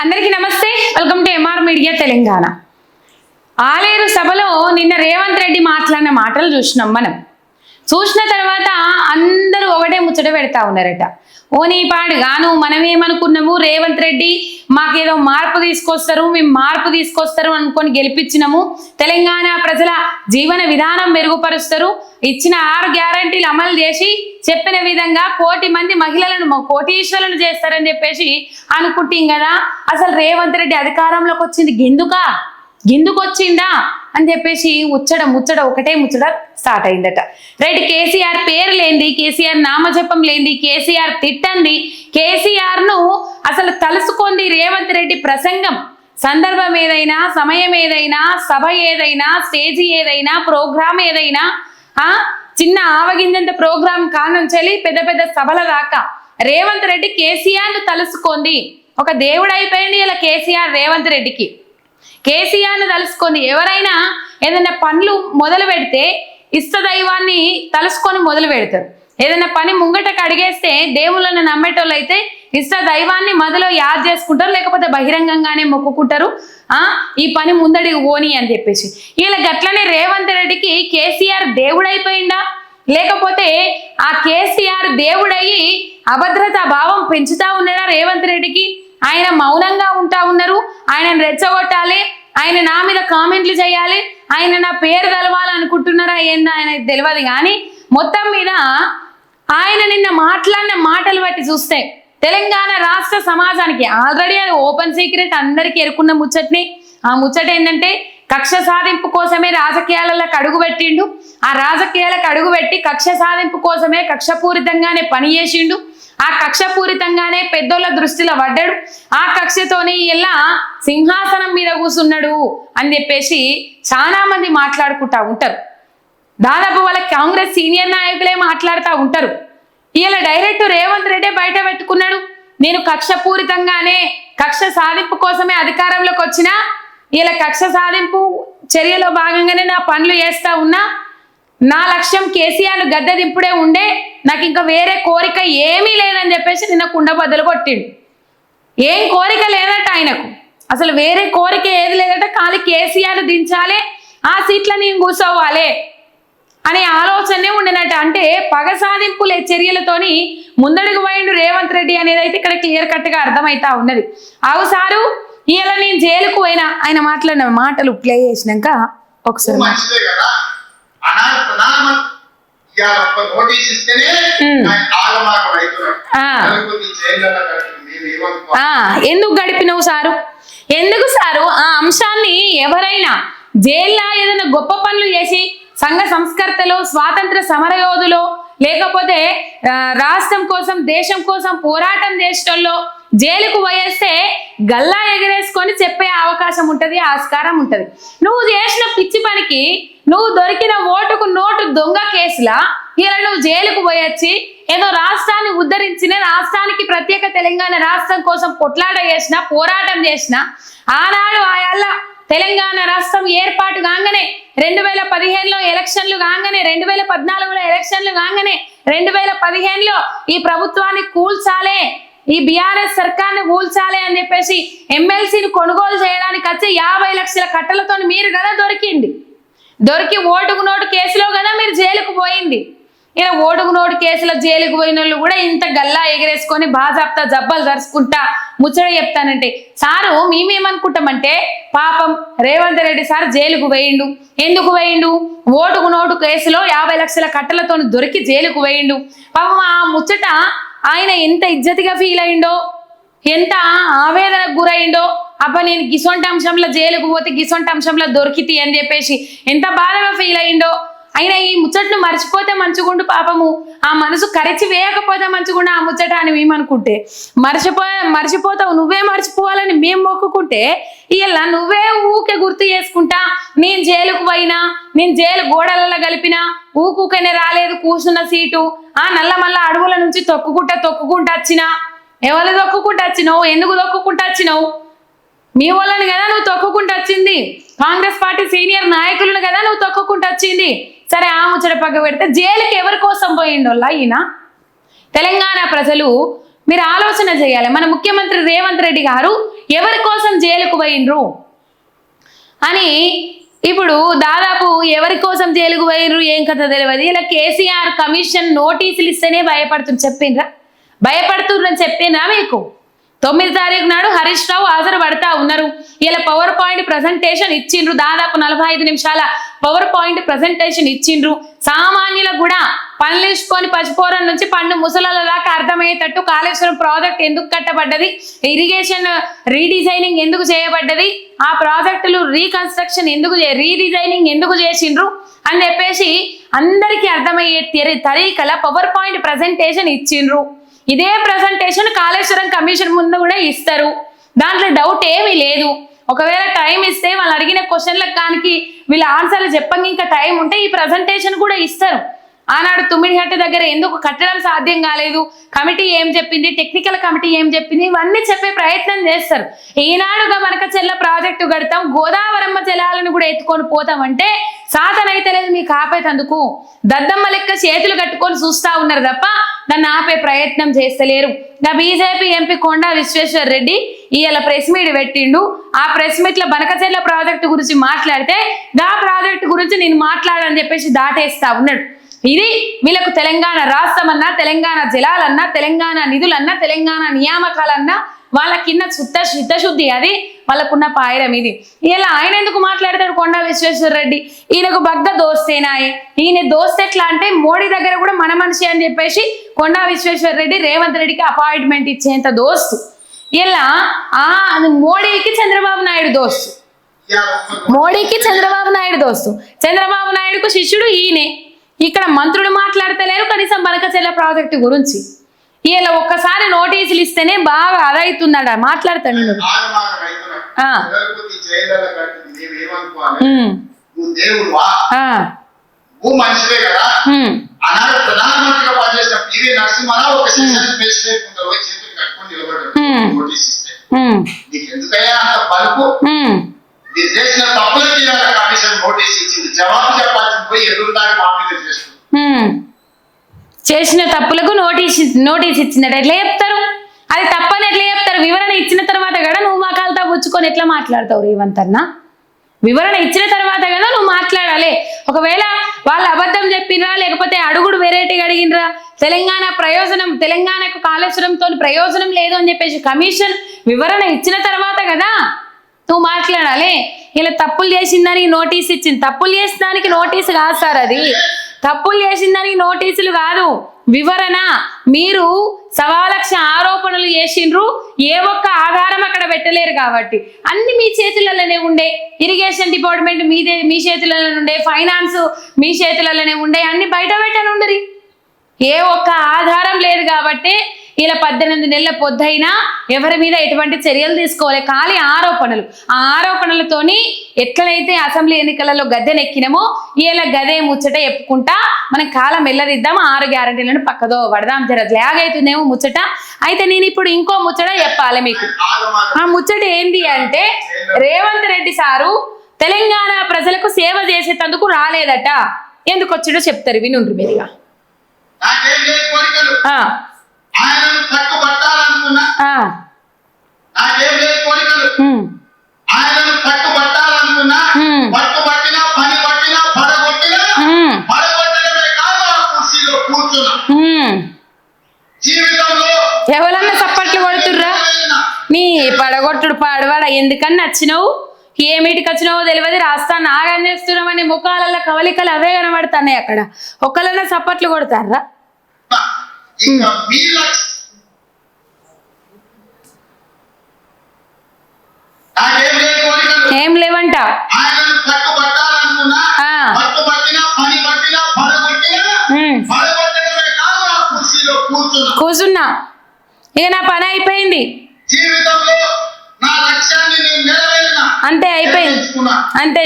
అందరికీ నమస్తే. Welcome to M R media Telangana Aleru సభలో నిన్న రేవంత్ రెడ్డి మాట్లాడిన మాటలు చూసినాం మనం. చూసిన తర్వాత అందరూ ఒకటే ముచ్చట పెడతా ఉన్నారట. ఓ నీ పాడు గాను మనమేమనుకున్నాము? రేవంత్ రెడ్డి మాకేదో మార్పు తీసుకొస్తారు మేము మార్పు తీసుకొస్తారు అనుకొని గెలిపించినాము. తెలంగాణ ప్రజల జీవన విధానం మెరుగుపరుస్తారు. ఇచ్చిన ఆరు గ్యారంటీలు అమలు చేసి చెప్పిన విధంగా కోటి మంది మహిళలను కోటీశ్వరులను చేస్తారని చెప్పేసి అనుకుంటాం కదా. అసలు రేవంత్ రెడ్డి అధికారంలోకి వచ్చింది గిందుక గిందుకొచ్చిందా అని చెప్పేసి ముచ్చట ముచ్చడం ఒకటే ముచ్చడ స్టార్ట్ అయిందట. రైట్ కేసీఆర్ పేరు లేంది కేసీఆర్ నామజపం లేంది కేసీఆర్ తిట్టండి కేసీఆర్ను అసలు తలుసుకుంది రేవంత్ రెడ్డి ప్రసంగం. సందర్భం ఏదైనా సమయం ఏదైనా సభ ఏదైనా స్టేజీ ఏదైనా ప్రోగ్రామ్ ఏదైనా ఆ చిన్న ఆవగింజంత ప్రోగ్రామ్ కానుంచెలి పెద్ద పెద్ద సభల దాకా రేవంత్ రెడ్డి కేసీఆర్ను తలుసుకుంది. ఒక దేవుడు అయిపోయింది ఇలా కేసీఆర్ రేవంత్ రెడ్డికి. కేసీఆర్ను తలుసుకొని ఎవరైనా ఏదైనా పనులు మొదలు పెడితే ఇష్ట దైవాన్ని తలుసుకొని మొదలు పెడతారు. ఏదైనా పని ముంగటకు అడిగేస్తే దేవుళ్ళని నమ్మేటోళ్ళు అయితే ఇష్ట దైవాన్ని మొదలు యాద్ చేసుకుంటారు లేకపోతే బహిరంగంగానే మొక్కుకుంటారు. ఆ ఈ పని ముందడికి ఓని అని చెప్పేసి. ఇలా గట్లనే రేవంత్ రెడ్డికి కేసీఆర్ దేవుడైపోయిందా? లేకపోతే ఆ కేసీఆర్ దేవుడయ్యి అభద్రతా భావం పెంచుతా ఉన్నాడా రేవంత్ రెడ్డికి? ఆయన మౌనంగా ఉంటా ఉన్నారు. ఆయనను రెచ్చగొట్టాలి. ఆయన నా మీద కామెంట్లు చేయాలి. ఆయన నా పేరు తెలవాలనుకుంటున్నారా ఏందా ఆయన తెలియదు కానీ మొత్తం మీద ఆయన నిన్న మాట్లాడిన మాటలు బట్టి చూస్తే తెలంగాణ రాష్ట్ర సమాజానికి ఆల్రెడీ అది ఓపెన్ సీక్రెట్ అందరికీ ఎరుకున్న ముచ్చట్ని. ఆ ముచ్చట ఏంటంటే కక్ష సాధింపు కోసమే రాజకీయాలకు అడుగు పెట్టిండు. ఆ రాజకీయాలకు అడుగు పెట్టి కక్ష సాధింపు కోసమే కక్షపూరితంగానే పని చేసిండు. ఆ కక్షపూరితంగానే పెద్దోళ్ళ దృష్టిలో పడ్డాడు. ఆ కక్షతోని ఇలా సింహాసనం మీద కూసున్నాడు అని చెప్పేసి చాలా మంది మాట్లాడుకుంటా ఉంటారు. దాదాపు వాళ్ళ కాంగ్రెస్ సీనియర్ నాయకులే మాట్లాడుతూ ఉంటారు. ఇలా డైరెక్ట్ రేవంత్ రెడ్డి బయట పెట్టుకున్నాడు. నేను కక్షపూరితంగానే కక్ష సాధింపు కోసమే అధికారంలోకి వచ్చినా ఇలా కక్ష సాధింపు చర్యలో భాగంగానే నా పనులు చేస్తా ఉన్నా నా లక్ష్యం కేసీఆర్ గద్దె దింపుడే ఉండే నాకు ఇంకా వేరే కోరిక ఏమీ లేదని చెప్పేసి నిన్న కుండ బద్దలు కొట్టిండు. ఏం కోరిక లేదట ఆయనకు. అసలు వేరే కోరిక ఏది లేదట ఖాళీ కేసీఆర్ దించాలి ఆ సీట్ల నేను కూర్చోవాలి అనే ఆలోచనే ఉండినట్ట అంటే పగ సాధింపుల చర్యలతోని ముందడుగు పోయిండు రేవంత్ రెడ్డి అనేది అయితే ఇక్కడ క్లియర్ కట్గా అర్థమవుతా ఉన్నది. అవు సారు ఇలా నేను జైలుకు పోయినా ఆయన మాట్లాడిన మాటలు ప్లే చేసినాక ఒకసారి ప్రధానమంత్రి ఇవాళ ఒక్క నోటీస్ ఇస్తేనే ఆగమాగం అవుతున్నాడు ఎందుకు గడిపినవు సారు? ఎందుకు సారు? ఆ అంశాన్ని ఎవరైనా జైల్లో ఏదైనా గొప్ప పనులు చేసి సంఘ సంస్కర్తలు స్వాతంత్ర సమరయోధులు లేకపోతే రాష్ట్రం కోసం దేశం కోసం పోరాటం చేసేటోళ్ళు జైలుకు పోయేస్తే గల్లా ఎగరేసుకొని చెప్పే అవకాశం ఉంటది ఆస్కారం ఉంటది. నువ్వు చేసిన పిచ్చి పనికి నువ్వు దొరికిన ఓటుకు నోటు దొంగ కేసులా? ఇలా నువ్వు జైలుకు పోయొచ్చి ఏదో రాష్ట్రాన్ని ఉద్ధరించిన రాష్ట్రానికి ప్రత్యేక తెలంగాణ రాష్ట్రం కోసం కొట్లాట చేసిన పోరాటం చేసిన ఆనాడు ఆయాళ్ళ తెలంగాణ రాష్ట్రం ఏర్పాటు కాగానే రెండు వేల పదిహేనులో ఎలక్షన్లు కాగానే రెండు వేల పద్నాలుగులో ఎలక్షన్లు కాగానే రెండు వేల పదిహేనులో ఈ ప్రభుత్వాన్ని కూల్చాలే. ఈ బీఆర్ఎస్ సర్కార్ని కూల్చాలి అని చెప్పేసి ఎమ్మెల్సీని కొనుగోలు చేయడానికి వచ్చి యాభై లక్షల కట్టలతో మీరు కదా దొరికింది. దొరికి ఓటుకు నోటు కేసులో కదా మీరు జైలుకు పోయింది. ఇలా ఓటుకు నోటు కేసులో జైలుకు పోయిన వాళ్ళు కూడా ఇంత గల్లా ఎగరేసుకొని బాజాప్తా జబ్బలు దరుచుకుంటా ముచ్చట చెప్తానంటే సారు మేమేమనుకుంటామంటే పాపం రేవంత్ రెడ్డి సార్ జైలుకు వేయిండు ఎందుకు వేయిండు ఓటుకు నోటు కేసులో యాభై లక్షల కట్టలతో దొరికి జైలుకు వేయిండు పాపం ఆ ముచ్చట ఆయన ఎంత ఇజ్జతిగా ఫీల్ అయిండో ఎంత ఆవేదనకు గురైండో అబ్బా నేను గిసొంటి అంశంలో జైలుకు పోతే గిసొంటి అంశంలో దొరికితి అని చెప్పేసి ఎంత బాధగా ఫీల్ అయిండో అయినా ఈ ముచ్చట్లు మర్చిపోతే మంచిగుండు పాపము. ఆ మనసు కరిచి వేయకపోతే మంచిగుండు ఆ ముచ్చట అని మేమనుకుంటే. మర్చిపో మర్చిపోతావు నువ్వే మర్చిపోవాలని మేము మొక్కుకుంటే ఇలా నువ్వే ఊకే గుర్తు చేసుకుంటా. నేను జైలుకు పోయినా నేను జైలు గోడలలో కలిపినా ఊకూకనే రాలేదు కూర్చున్న సీటు. ఆ నల్ల మల్ల అడవుల నుంచి తొక్కుకుంటా తొక్కుకుంటా వచ్చినా. ఎవరు తొక్కుకుంటూ వచ్చినావు? ఎందుకు తొక్కుకుంటూ వచ్చినావు? మీ వాళ్ళని కదా నువ్వు తొక్కుకుంటూ వచ్చింది. కాంగ్రెస్ పార్టీ సీనియర్ నాయకులను కదా నువ్వు తొక్కుకుంటూ వచ్చింది. సరే ఆ ముచ్చట పక్క పెడితే జైలుకి ఎవరి కోసం పోయిండోళ్ళ ఈయన తెలంగాణ ప్రజలు మీరు ఆలోచన చేయాలి. మన ముఖ్యమంత్రి రేవంత్ రెడ్డి గారు ఎవరి కోసం జైలుకు పోయినరు అని ఇప్పుడు దాదాపు ఎవరి కోసం జైలుకు పోయినరు ఏం కథ తెలియదు ఇలా కేసీఆర్ కమిషన్ నోటీసులు ఇస్తేనే భయపడుతుంది చెప్పిండ్రా? భయపడుతుండ్రని చెప్పిండ్రా మీకు? తొమ్మిది తారీఖు నాడు హరీష్ రావు హాజరు పడతా ఉన్నారు. ఇలా పవర్ పాయింట్ ప్రజెంటేషన్ ఇచ్చిండ్రు. దాదాపు నలభై ఐదు నిమిషాల పవర్ పాయింట్ ప్రజెంటేషన్ ఇచ్చిండ్రు. సామాన్యులకు కూడా పనులేసుకొని పచ్చిపోరం నుంచి పండు ముసలాల దాకా అర్థమయ్యేటట్టు కాళేశ్వరం ప్రాజెక్ట్ ఎందుకు కట్టబడ్డది? ఇరిగేషన్ రీడిజైనింగ్ ఎందుకు చేయబడ్డది? ఆ ప్రాజెక్టులు రీకన్స్ట్రక్షన్ ఎందుకు రీడిజైనింగ్ ఎందుకు చేసిండ్రు? అని చెప్పేసి అందరికీ అర్థమయ్యే తరీకల పవర్ పాయింట్ ప్రజెంటేషన్ ఇచ్చిండ్రు. ఇదే ప్రజెంటేషన్ కాళేశ్వరం కమిషన్ ముందు కూడా ఇస్తారు. దాంట్లో డౌట్ ఏమీ లేదు. ఒకవేళ టైం ఇస్తే వాళ్ళు అడిగిన క్వశ్చన్లకు కానికి వీళ్ళ ఆన్సర్లు చెప్పంగా ఇంకా టైం ఉంటే ఈ ప్రజెంటేషన్ కూడా ఇస్తారు. ఆనాడు తుమ్మిడిహట్ట దగ్గర ఎందుకు కట్టడం సాధ్యం కాలేదు? కమిటీ ఏం చెప్పింది? టెక్నికల్ కమిటీ ఏం చెప్పింది? ఇవన్నీ చెప్పే ప్రయత్నం చేస్తారు. ఈనాడుగా మనక చెల్ల ప్రాజెక్టు కడతాం గోదావరమ్మ జలాలను కూడా ఎత్తుకొని పోతామంటే సాధనైతే లేదు మీకు ఆపేతందుకు. దద్దమ్మ లెక్క చేతులు కట్టుకొని చూస్తా ఉన్నారు తప్ప దాన్ని ఆపే ప్రయత్నం చేస్తలేరు. ఇంకా బీజేపీ ఎంపీ కొండా విశ్వేశ్వర్ రెడ్డి ఇవాళ ప్రెస్ మీట్ పెట్టిండు. ఆ ప్రెస్ మీట్లో బనకచెల్ల ప్రాజెక్టు గురించి మాట్లాడితే దా ప్రాజెక్టు గురించి నేను మాట్లాడని చెప్పేసి దాటేస్తా ఉన్నాడు. ఇది వీళ్ళకు తెలంగాణ రాష్ట్రం అన్నా తెలంగాణ జలాలన్నా తెలంగాణ నిధులన్నా తెలంగాణ నియామకాలన్నా వాళ్ళ కింద శుద్ధ చిత్తశుద్ధి అది వాళ్ళకున్న పాయరం ఇది. ఇలా ఆయన ఎందుకు మాట్లాడతాడు కొండా విశ్వేశ్వర రెడ్డి? ఈయనకు బగ్గ దోస్తేనాయే. ఈయన దోస్త్ ఎట్లా అంటే మోడీ దగ్గర కూడా మన మనిషి అని చెప్పేసి కొండా విశ్వేశ్వర రెడ్డి రేవంత్ రెడ్డికి అపాయింట్మెంట్ ఇచ్చేంత దోస్తు. ఇలా ఆ మోడీకి చంద్రబాబు నాయుడు దోస్తు. మోడీకి చంద్రబాబు నాయుడు దోస్తు. చంద్రబాబు నాయుడుకు శిష్యుడు ఈయనే. ఇక్కడ మంత్రులు మాట్లాడతలేరు కనీసం బనకచెల్ల ప్రాజెక్టు గురించి. ఇలా ఒక్కసారి నోటీసులు ఇస్తేనే బాగా అదవుతుందట మాట్లాడతాడు నేను. నీకు ఎందుకయ్యా అంత పలుపు మీరు చేసిన తప్పులకి ఇవాళ కమిషన్ నోటీస్ ఇచ్చింది. జవాబు చెప్పాల్సింది పోయి ఎదురు దాడి చేస్తుంది చేసిన తప్పులకు నోటీస్ నోటీస్ ఇచ్చిందట. ఎట్లా చెప్తారు? అది తప్పని ఎట్లా చెప్తారు? వివరణ ఇచ్చిన తర్వాత కూడా నువ్వు మా కాలుతా పుచ్చుకొని ఎట్లా మాట్లాడతావు రేవంత్ అన్న? వివరణ ఇచ్చిన తర్వాత కదా నువ్వు మాట్లాడాలి. ఒకవేళ వాళ్ళు అబద్ధం చెప్పినరా లేకపోతే అడుగుడు వెరైటీగా అడిగినరా తెలంగాణ ప్రయోజనం తెలంగాణకు కాళేశ్వరంతో ప్రయోజనం లేదు అని చెప్పేసి కమిషన్ వివరణ ఇచ్చిన తర్వాత కదా నువ్వు మాట్లాడాలి. ఇలా తప్పులు చేసిన దానికి నోటీస్ ఇచ్చింది. తప్పులు చేసిన దానికి నోటీసు కాదు సార్ అది. తప్పులు చేసిన దానికి నోటీసులు కాదు. వివరణ మీరు సవాలక్ష ఆరోపణలు చేసిండ్రు. ఏ ఒక్క ఆధారం అక్కడ పెట్టలేరు కాబట్టి. అన్ని మీ చేతులలోనే ఉండే. ఇరిగేషన్ డిపార్ట్మెంట్ మీదే మీ చేతులలో ఉండే. ఫైనాన్స్ మీ చేతులలోనే ఉండే. అన్ని బయట పెట్టనుండరి ఏ ఒక్క ఆధారం లేదు కాబట్టి ఇలా పద్దెనిమిది నెలల పొద్దైనా ఎవరి మీద ఎటువంటి చర్యలు తీసుకోవాలి? ఖాళీ ఆరోపణలు. ఆ ఆరోపణలతోని ఎట్లనైతే అసెంబ్లీ ఎన్నికలలో గద్దెనెక్కినామో ఇలా గదే ముచ్చట చెప్పుకుంటా మనం కాలం వెళ్ళదిద్దాం ఆరు గ్యారంటీలను పక్కదో పడదాం. జర ల్యాగ్ అవుతుందేమో ముచ్చట. అయితే నేను ఇప్పుడు ఇంకో ముచ్చట చెప్పాలి మీకు. ఆ ముచ్చట ఏంది అంటే రేవంత్ రెడ్డి సారు తెలంగాణ ప్రజలకు సేవ చేసేటందుకు రాలేదట. ఎందుకు వచ్చిడో చెప్తారు వినుండ్రు మీరుగా ఆయనను కట్టుబట్టాలనుకున్నా ఆ, నాకేం లేదు కోరికలు. ఉమ్, ఆయనను కట్టుబట్టాలనుకున్నా. పట్టుబట్టినా పని పట్టినా పడగొట్టినా ఉమ్, పడగొట్టడమే కాదు ఆ కుర్చీలో కూర్చున్నా. ఉమ్. జీవితంలో ఎవరన్నా చప్పట్లు కొడుతుర్రా? నీ పడగొట్టుడు పాడవాడ? ఎందుకని నచ్చినావు? ఏమిటికి వచ్చినావో తెలియదు. రాస్తా నాగం చేస్తున్నామని ముఖాలలో కవలికలు అవే కనబడుతున్నాయి అక్కడ. ఒక్కళ్ళన్నా చప్పట్లు కొడతారా? ఇక మీ లక్ష్యం నాకేం లేదు కోరికలు. ఏం లేవంట. కూర్చున్నా. ఇక నా పని అయిపోయింది. అంతే అయిపోయింది. అంతే.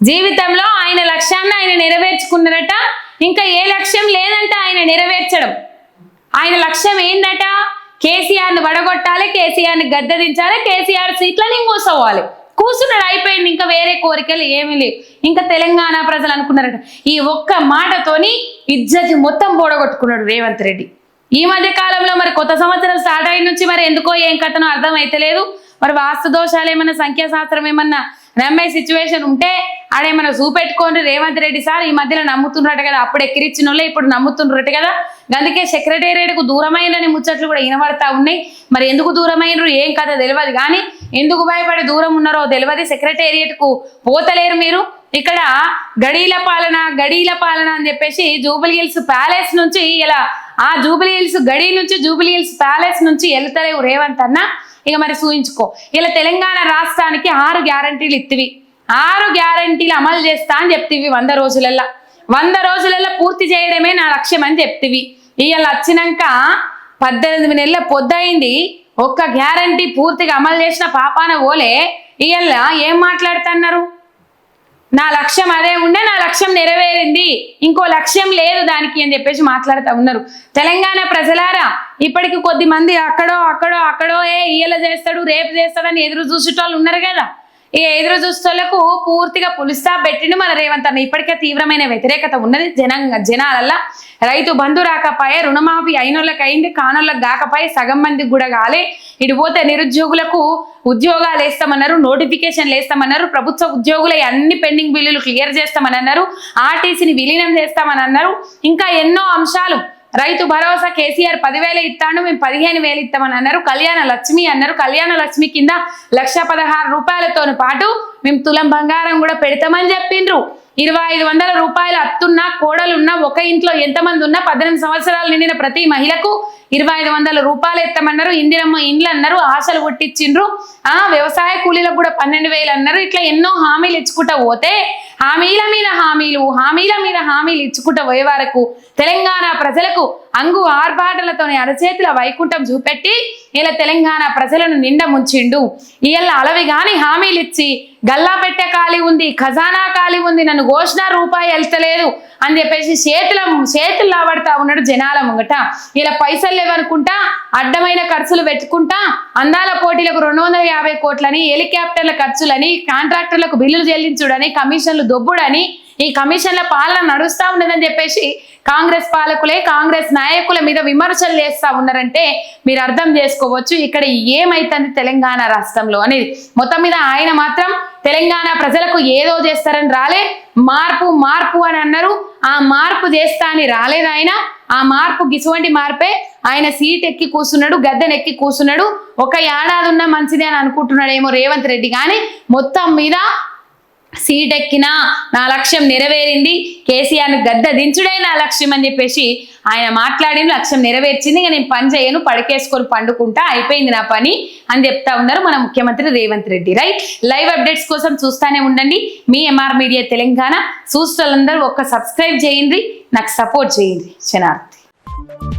జీవితంలో ఆయన లక్ష్యాన్ని ఆయన నెరవేర్చుకున్నారట. ఇంకా ఏ లక్ష్యం లేదంట ఆయన నెరవేర్చడం. ఆయన లక్ష్యం ఏందట? కేసీఆర్ని వడగొట్టాలి కేసీఆర్ని గద్దెదించాలి కేసీఆర్ సీట్లని కూర్చోవాలి కూర్చున్నాడు అయిపోయింది ఇంకా వేరే కోరికలు ఏమీ లేవు. ఇంకా తెలంగాణ ప్రజలు అనుకున్నారట ఈ ఒక్క మాటతోని ఇజ్జతి మొత్తం పోడగొట్టుకున్నాడు రేవంత్ రెడ్డి. ఈ మధ్య కాలంలో మరి కొత్త సంవత్సరం స్టార్ట్ అయిన నుంచి మరి ఎందుకో ఏం కథనో అర్థం అయితలేదు మరి వాస్తు దోషాలు ఏమన్నా సంఖ్యాశాస్త్రం ఏమన్నా నమ్మే సిచ్యువేషన్ ఉంటే ఆడేమన్నా చూపెట్టుకోండి. రేవంత్ రెడ్డి సార్ ఈ మధ్యలో నమ్ముతుండ్రట కదా అప్పుడు ఎక్కిరిచ్చిన వాళ్ళే ఇప్పుడు నమ్ముతున్నట్టు కదా. అందుకే సెక్రటేరియట్కు దూరమైనని ముచ్చట్లు కూడా వినబడతా ఉన్నాయి. మరి ఎందుకు దూరమైనరు? ఏం కథ తెలియదు కానీ ఎందుకు భయపడి దూరం ఉన్నారో తెలియదు సెక్రటేరియట్కు పోతలేరు మీరు. ఇక్కడ గడీల పాలన గడీల పాలన అని చెప్పేసి జూబిలీ హిల్స్ ప్యాలెస్ నుంచి ఇలా ఆ జూబిలీ హిల్స్ గడి నుంచి జూబిలీ హిల్స్ ప్యాలెస్ నుంచి వెళ్తలేవు రేవంత్ అన్న. ఇక మరి సూచించుకో. ఇలా తెలంగాణ రాష్ట్రానికి ఆరు గ్యారంటీలు ఇత్తివి. ఆరు గ్యారంటీలు అమలు చేస్తా అని చెప్తివి వంద రోజులల్లో. వంద రోజులలో పూర్తి చేయడమే నా లక్ష్యం అని చెప్తివి. ఇవాళ వచ్చినాక పద్దెనిమిది నెలల పొద్దయింది. ఒక్క గ్యారంటీ పూర్తిగా అమలు చేసిన పాపాన ఓలే. ఇవాళ ఏం మాట్లాడుతున్నారు? నా లక్ష్యం అదే ఉండే నా లక్ష్యం నెరవేరింది. ఇంకో లక్ష్యం లేదు దానికి అని చెప్పేసి మాట్లాడుతూ ఉన్నారు. తెలంగాణ ప్రజలారా ఇప్పటికి కొద్ది మంది అక్కడో అక్కడో అక్కడో ఏ ఈయల చేస్తాడు రేపు చేస్తాడని ఎదురు చూసేటోళ్ళు ఉన్నారు కదా. ఈ ఎదురు దుస్తులకు పూర్తిగా పులిస్తా పెట్టిండు. మన రేవంత్ అన్న ఇప్పటికే తీవ్రమైన వ్యతిరేకత ఉన్నది. జనంగా జనాలల్లా రైతు బంధు రాకపాయే రుణమాఫీ అయినోళ్ళకి అయింది కానోళ్ళకి కాకపాయే సగం మందికి కూడా కాలే. ఇటు పోతే నిరుద్యోగులకు ఉద్యోగాలు వేస్తామన్నారు నోటిఫికేషన్లు వేస్తామన్నారు ప్రభుత్వ ఉద్యోగుల అన్ని పెండింగ్ బిల్లులు క్లియర్ చేస్తామని అన్నారు ఆర్టీసీని విలీనం చేస్తామని అన్నారు. ఇంకా ఎన్నో అంశాలు రైతు భరోసా కేసీఆర్ పదివేలు ఇస్తాను మేము పదిహేను వేలు ఇస్తామని అన్నారు. కళ్యాణ లక్ష్మి అన్నారు. కళ్యాణ లక్ష్మి కింద లక్ష పదహారు రూపాయలతో పాటు మేము తులం బంగారం కూడా పెడతామని చెప్పిండ్రు. ఇరవై ఐదు వందల రూపాయలు అత్తున్నా కోడలున్నా ఒక ఇంట్లో ఎంతమంది ఉన్నా పద్దెనిమిది సంవత్సరాలు నిండిన ప్రతి మహిళకు ఇరవై ఐదు వందల రూపాయలు ఎత్తమన్నారు. ఇందిరమ్మ ఇండ్లు అన్నారు ఆశలు కొట్టించిండ్రు ఆ వ్యవసాయ కూలీలకు కూడా పన్నెండు వేలు అన్నారు. ఇట్లా ఎన్నో హామీలు ఇచ్చుకుంటా పోతే హామీల మీద హామీలు హామీల మీద హామీలు ఇచ్చుకుంటా పోయే వరకు తెలంగాణ ప్రజలకు అంగు ఆర్భాటలతోని అరచేతుల వైకుంఠం చూపెట్టి ఇలా తెలంగాణ ప్రజలను నిండ ముంచిండు. ఇవాళ అలవి గాని హామీలు ఇచ్చి గల్లా పెట్టే ఖాళీ ఉంది ఖజానా ఖాళీ ఉంది నన్ను ఘోషణ రూపాయి వెళ్తలేదు అని చెప్పేసి చేతుల చేతులు లాబడతా ఉన్నాడు జనాల ముంగట. ఇలా పైసలు లేవనుకుంటా అడ్డమైన ఖర్చులు పెట్టుకుంటా అందాల పోటీలకు రెండు వందల యాభై కోట్లని హెలికాప్టర్ల ఖర్చులని కాంట్రాక్టర్లకు బిల్లులు చెల్లించుడని కమిషన్లు దొబ్బుడని ఈ కమిషన్ల పాలన నడుస్తూ ఉన్నదని చెప్పేసి కాంగ్రెస్ పాలకులే కాంగ్రెస్ నాయకుల మీద విమర్శలు చేస్తా ఉన్నారంటే మీరు అర్థం చేసుకోవచ్చు. ఇక్కడ ఏమైతుంది తెలంగాణ రాష్ట్రంలో అనేది. మొత్తం మీద ఆయన మాత్రం తెలంగాణ ప్రజలకు ఏదో చేస్తారని రాలే. మార్పు మార్పు అని అన్నారు. ఆ మార్పు చేస్తా అని రాలేదు ఆయన. ఆ మార్పు గిసువంటి మార్పే ఆయన సీట్ ఎక్కి కూర్చున్నాడు గద్దెనెక్కి కూర్చున్నాడు ఒక ఏడాది ఉన్న మంచిదే అని అనుకుంటున్నాడేమో రేవంత్ రెడ్డి. కానీ మొత్తం మీద సీట్ ఎక్కిన నా లక్ష్యం నెరవేరింది. కేసీఆర్ని గద్ద దించుడే నా లక్ష్యం అని చెప్పేసి ఆయన మాట్లాడి లక్ష్యం నెరవేర్చింది. ఇక నేను పని చేయను పడకేసుకొని పండుకుంటా అయిపోయింది నా పని అని చెప్తా ఉన్నారు మన ముఖ్యమంత్రి Revanth Reddy. Right? Live updates కోసం చూస్తానే ఉండండి. మీ ఎంఆర్ మీడియా తెలంగాణ. చూస్తులందరూ ఒక్క సబ్స్క్రైబ్ చేయండి. నాకు సపోర్ట్ చేయండి. జనార్దన్